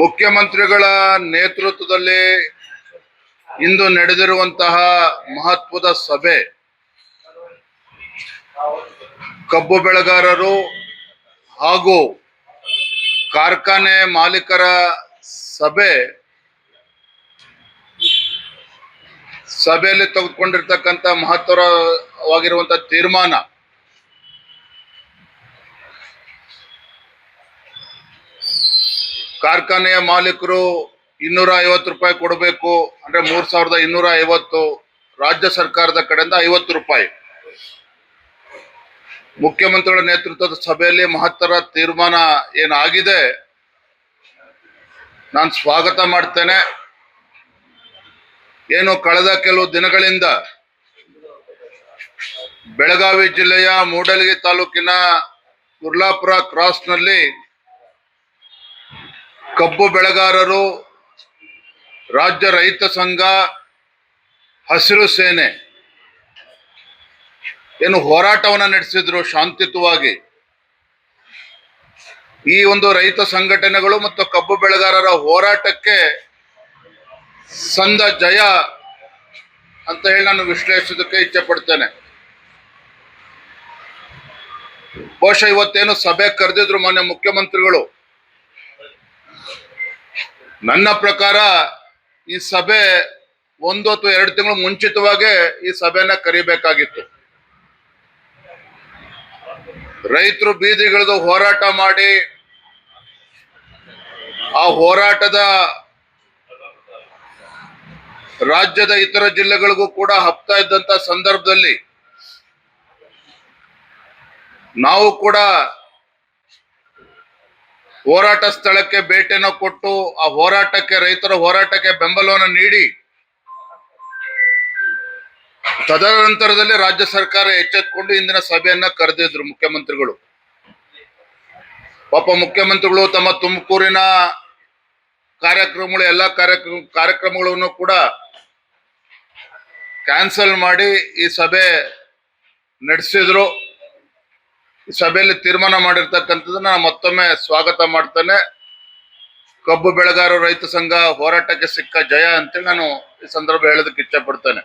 ಮುಖ್ಯಮಂತ್ರಿಗಳ ನೇತೃತ್ವದಲ್ಲಿ ಇಂದು ನಡೆದಿರುವಂತಹ ಮಹತ್ವದ ಸಭೆ. ಕಬ್ಬು ಬೆಳೆಗಾರರು ಹಾಗೂ ಕಾರ್ಖಾನೆ ಮಾಲೀಕರ ಸಭೆ ಸಭೆಯಲ್ಲಿ ತೆಗೆದುಕೊಂಡಿರ್ತಕ್ಕಂಥ ಮಹತ್ತರವಾಗಿರುವಂತಹ ತೀರ್ಮಾನ ಕಾರ್ಖಾನೆಯ ಮಾಲೀಕರು ಇನ್ನೂರ ಐವತ್ತು ರೂಪಾಯಿ ಕೊಡಬೇಕು ಅಂದ್ರೆ ಮೂರ್ ಸಾವಿರದ ಇನ್ನೂರ ಐವತ್ತು ರಾಜ್ಯ ಸರ್ಕಾರದ ಕಡೆಯಿಂದ ಐವತ್ತು ರೂಪಾಯಿ. ಮುಖ್ಯಮಂತ್ರಿಗಳ ನೇತೃತ್ವದ ಸಭೆಯಲ್ಲಿ ಮಹತ್ತರ ತೀರ್ಮಾನ ಏನಾಗಿದೆ? ನಾನು ಸ್ವಾಗತ ಮಾಡ್ತೇನೆ. ಏನು ಕಳೆದ ಕೆಲವು ದಿನಗಳಿಂದ ಬೆಳಗಾವಿ ಜಿಲ್ಲೆಯ ಮೂಡಲಗಿ ತಾಲೂಕಿನ ಕುರ್ಲಾಪುರ ಕ್ರಾಸ್ನಲ್ಲಿ ಕಬ್ಬು ಬೆಳೆಗಾರರು, ರಾಜ್ಯ ರೈತ ಸಂಘ, ಹಸಿರು ಸೇನೆ ಏನು ಹೋರಾಟವನ್ನ ನಡೆಸಿದ್ರು ಶಾಂತಿಯುತವಾಗಿ. ಈ ಒಂದು ರೈತ ಸಂಘಟನೆಗಳು ಮತ್ತು ಕಬ್ಬು ಬೆಳೆಗಾರರ ಹೋರಾಟಕ್ಕೆ ಸಂದ ಜಯ ಅಂತ ಹೇಳಿ ನಾನು ವಿಶ್ಲೇಷಿಸೋದಕ್ಕೆ ಇಚ್ಛೆ ಪಡ್ತೇನೆ. ಬಹುಶಃ ಇವತ್ತೇನು ಸಭೆ ಕರೆದಿದ್ರು ಮಾನ್ಯ ಮುಖ್ಯಮಂತ್ರಿಗಳು. ನನ್ನ ಪ್ರಕಾರ ಈ ಸಭೆ ಒಂದು ಅಥವಾ ಎರಡು ತಿಂಗಳು ಮುಂಚಿತವಾಗಿ ಈ ಸಭೆನ ಕರಿಬೇಕಾಗಿತ್ತು. ರೈತರು ಬೀದಿಗಳದು ಹೋರಾಟ ಮಾಡಿ ಆ ಹೋರಾಟದ ರಾಜ್ಯದ ಇತರ ಜಿಲ್ಲೆಗಳಿಗೂ ಕೂಡ ಹಬ್ತಾ ಇದ್ದಂತ ಸಂದರ್ಭದಲ್ಲಿ ನಾವು ಕೂಡ ಹೋರಾಟ ಸ್ಥಳಕ್ಕೆ ಭೇಟಿಯನ್ನು ಕೊಟ್ಟು ಆ ಹೋರಾಟಕ್ಕೆ, ರೈತರ ಹೋರಾಟಕ್ಕೆ ಬೆಂಬಲವನ್ನು ನೀಡಿ, ತದನಂತರದಲ್ಲಿ ರಾಜ್ಯ ಸರ್ಕಾರ ಎಚ್ಚೆತ್ಕೊಂಡು ಇಂದಿನ ಸಭೆಯನ್ನ ಕರೆದಿದ್ರು ಮುಖ್ಯಮಂತ್ರಿಗಳು. ಪಾಪ ಮುಖ್ಯಮಂತ್ರಿಗಳು ತಮ್ಮ ತುಮಕೂರಿನ ಕಾರ್ಯಕ್ರಮಗಳು, ಎಲ್ಲ ಕಾರ್ಯಕ್ರಮ, ಕಾರ್ಯಕ್ರಮಗಳನ್ನು ಕೂಡ ಕ್ಯಾನ್ಸಲ್ ಮಾಡಿ ಈ ಸಭೆ ನಡೆಸಿದ್ರು. ಸಭೆಯಲ್ಲಿ ತೀರ್ಮಾನ ಮಾಡಿರ್ತಕ್ಕಂಥದ್ದನ್ನ ನಾನು ಮತ್ತೊಮ್ಮೆ ಸ್ವಾಗತ ಮಾಡ್ತೇನೆ. ಕಬ್ಬು ಬೆಳೆಗಾರರು ರೈತ ಸಂಘ ಹೋರಾಟಕ್ಕೆ ಸಿಕ್ಕ ಜಯ ಅಂತೇಳಿ ನಾನು ಈ ಸಂದರ್ಭ ಹೇಳೋದಕ್ಕೆ ಇಚ್ಛೆ ಪಡ್ತೇನೆ.